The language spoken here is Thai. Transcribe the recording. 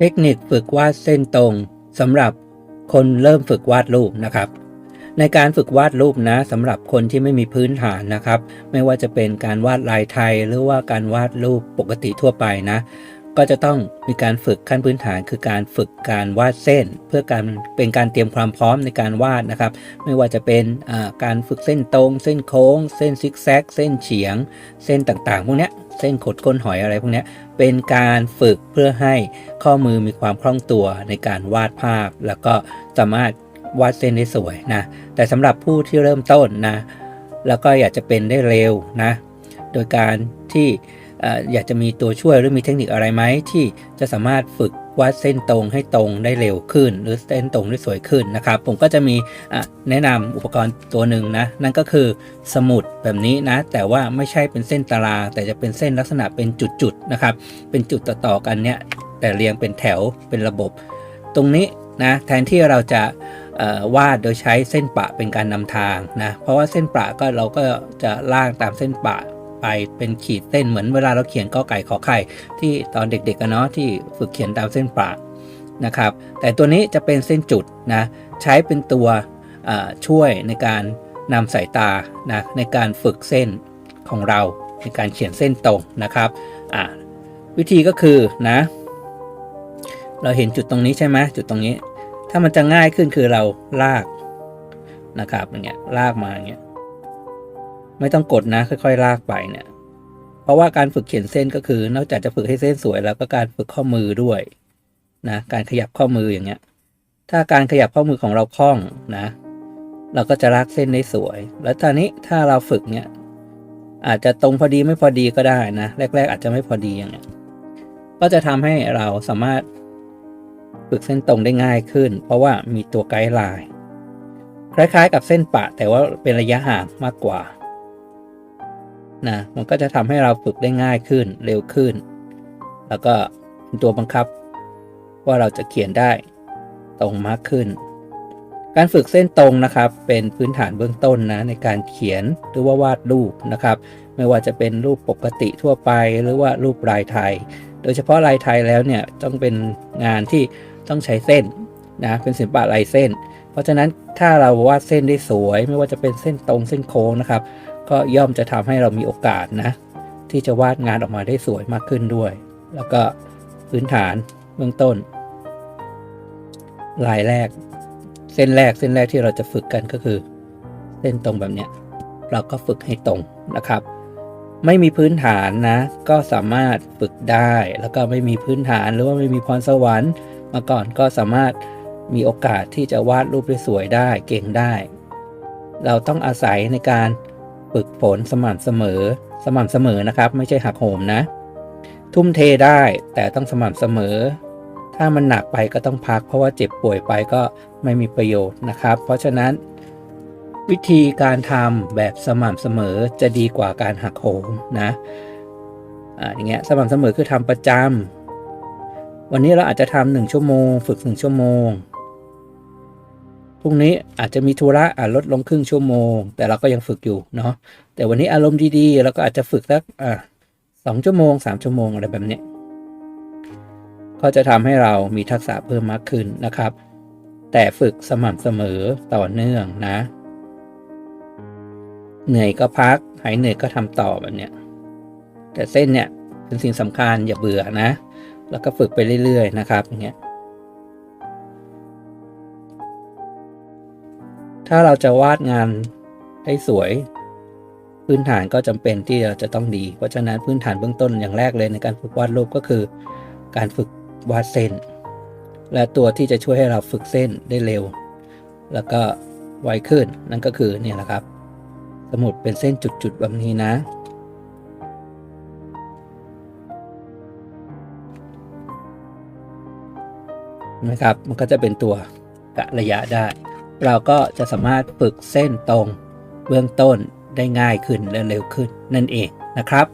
เทคนิคฝึกวาดเส้นตรงสำหรับคนเริ่มฝึกวาดรูปนะครับ ในการฝึกวาดรูปนะสำหรับคนที่ไม่มีพื้นฐานนะครับ ไม่ว่าจะเป็นการวาดลายไทย หรือว่าการวาดรูปปกติทั่วไปนะ ก็จะต้องมีการฝึกขั้นพื้นฐานคือการฝึกการวาดเส้น เพื่อการเป็นการเตรียมความพร้อมในการวาดนะครับ ไม่ว่าจะเป็นการฝึกเส้นตรง เส้นโค้ง เส้นซิกแซก เส้นเฉียง เส้นต่างๆ พวกนี้ เส้นขดก้นหอยอะไรพวกนี้เป็นการฝึกเพื่อให้ข้อมือมีความคล่องตัวในการวาดภาพ แล้วก็สามารถวาดเส้นได้สวยนะแต่สำหรับผู้ที่เริ่มต้นนะแล้วก็อยากจะเป็นได้เร็วนะโดยการที่อยากจะมีตัวช่วยหรือมีเทคนิคอะไรไหมที่จะสามารถฝึก วาดเส้นตรงให้ตรงได้เร็วขึ้น หรือเส้นตรงได้สวยขึ้นนะครับ ผมก็จะมีะแนะนำอุปกรณ์ตัวหนึ่งนะ นั่นก็คือสมุดแบบนี้นะ แต่ว่าไม่ใช่เป็นเส้นตาราง แต่จะเป็นเส้นลักษณะเป็นจุดๆนะครับ เป็นจุดต่อๆกันเนี่ยแต่เรียงเป็นแถวเป็นระบบ ตรงนี้นะแทนที่เราจะวาดโดยใช้เส้นปะเป็นการนำทางนะ เพราะว่าเส้นปะก็เราก็จะล่างตามเส้นปะ ไปเป็นขีดเส้นเหมือนเวลาเราเขียนกอไก่ขอไข่ ที่ตอนเด็กๆกันเนาะที่ฝึกเขียนตามเส้นปะนะครับ แต่ตัวนี้จะเป็นเส้นจุดนะใช้เป็นตัวช่วยในการนำสายตานะในการฝึกเส้นของเราในการเขียนเส้นตรงนะครับวิธีก็คือนะเราเห็นจุดตรงนี้ใช่ไหมจุดตรงนี้ ถ้ามันจะง่ายขึ้นคือเราลากนะครับอย่างเงี้ยลากมาอย่างเงี้ย ไม่ต้องกดนะ ค่อยๆ ลากไปเนี่ย เพราะว่าการฝึกเขียนเส้นก็คือ นอกจากจะฝึกให้เส้นสวยแล้วก็การฝึกข้อมือด้วยนะการขยับข้อมืออย่างเงี้ย ถ้าการขยับข้อมือของเราคล่องนะ เราก็จะลากเส้นได้สวย แล้วตอนนี้ถ้าเราฝึกเนี่ยอาจจะตรงพอดีไม่พอดีก็ได้นะ แรก ๆ อาจจะไม่พอดีอย่างเงี้ยก็จะทำให้เราสามารถฝึกเส้นตรงได้ง่ายขึ้น เพราะว่ามีตัวไกด์ไลน์คล้ายๆ กับเส้นปะแต่ว่าเป็นระยะห่างมากกว่า นะมันก็จะทำให้เราฝึกได้ง่ายขึ้นเร็วขึ้น แล้วก็เป็นตัวบังคับว่าเราจะเขียนได้ตรงมากขึ้น การฝึกเส้นตรงนะครับ เป็นพื้นฐานเบื้องต้นนะในการเขียนหรือว่าวาดรูปนะครับ ไม่ว่าจะเป็นรูปปกติทั่วไป หรือว่ารูปลายไทย โดยเฉพาะลายไทยแล้วเนี่ยต้องเป็นงานที่ต้องใช้เส้นนะเป็นศิลปะลายเส้น เพราะฉะนั้นถ้าเราวาดเส้นได้สวย ไม่ว่าจะเป็นเส้นตรงเส้นโค้งนะครับ ก็ย่อมจะทำให้เรามีโอกาสนะ ที่จะวาดงานออกมาได้สวยมากขึ้นด้วย แล้วก็พื้นฐานเบื้องต้น ลายแรก เส้นแรกเส้นแรกที่เราจะฝึกกันก็คือ เส้นตรงแบบเนี้ยเราก็ฝึกให้ตรงนะครับ ไม่มีพื้นฐานนะ ก็สามารถฝึกได้ แล้วก็ไม่มีพื้นฐานหรือว่าไม่มีพรสวรรค์ มาก่อนก็สามารถมีโอกาสที่จะวาดรูปได้สวยได้เก่งได้ เราต้องอาศัยในการ ฝึกฝนสม่ำเสมอ สม่ำเสมอนะครับ ไม่ใช่หักโหมนะ ทุ่มเทได้แต่ต้องสม่ำเสมอ ถ้ามันหนักไปก็ต้องพัก เพราะว่าเจ็บป่วยไปก็ไม่มีประโยชน์นะครับ เพราะฉะนั้น วิธีการทำแบบสม่ำเสมอจะดีกว่าการหักโหมนะอ่าอย่างเงี้ยสม่ำเสมอคือทำประจำวันนี้เราอาจจะทำหนึ่งชั่วโมง ฝึกหนึ่งชั่วโมง รุ่งนี้อาจจะมีธุระอาจลดลงครึ่งชั่วโมง แต่เราก็ยังฝึกอยู่เนาะแต่วันนี้อารมณ์ดีๆเราก็อาจจะฝึกสักอ่าสองชั่วโมงสามชั่วโมงอะไรแบบนี้ก็จะทำให้เรามีทักษะเพิ่มมากขึ้นนะครับ แต่ฝึกสม่ำเสมอต่อเนื่องนะ เหนื่อยก็พัก หายเหนื่อยก็ทำต่อแบบเนี้ยแต่เส้นเนี่ยเป็นสิ่งสำคัญอย่าเบื่อนะ แล้วก็ฝึกไปเรื่อยๆนะครับอย่างเงี้ย ถ้าเราจะวาดงานให้สวย พื้นฐานก็จำเป็นที่เราจะต้องดี เพราะฉะนั้นพื้นฐานเบื้องต้นอย่างแรกเลยในการฝึกวาดรูปก็คือ การฝึกวาดเส้น และตัวที่จะช่วยให้เราฝึกเส้นได้เร็ว แล้วก็ไวขึ้นนั่นก็คือเนี่ยแหละครับ สมุดเป็นเส้นจุดๆแบบนี้นะนะครับ มันก็จะเป็นตัวกะระยะได้ เราก็จะสามารถฝึกเส้นตรง เบื้องต้นได้ง่ายขึ้นและเร็วขึ้นนั่นเองนะครับ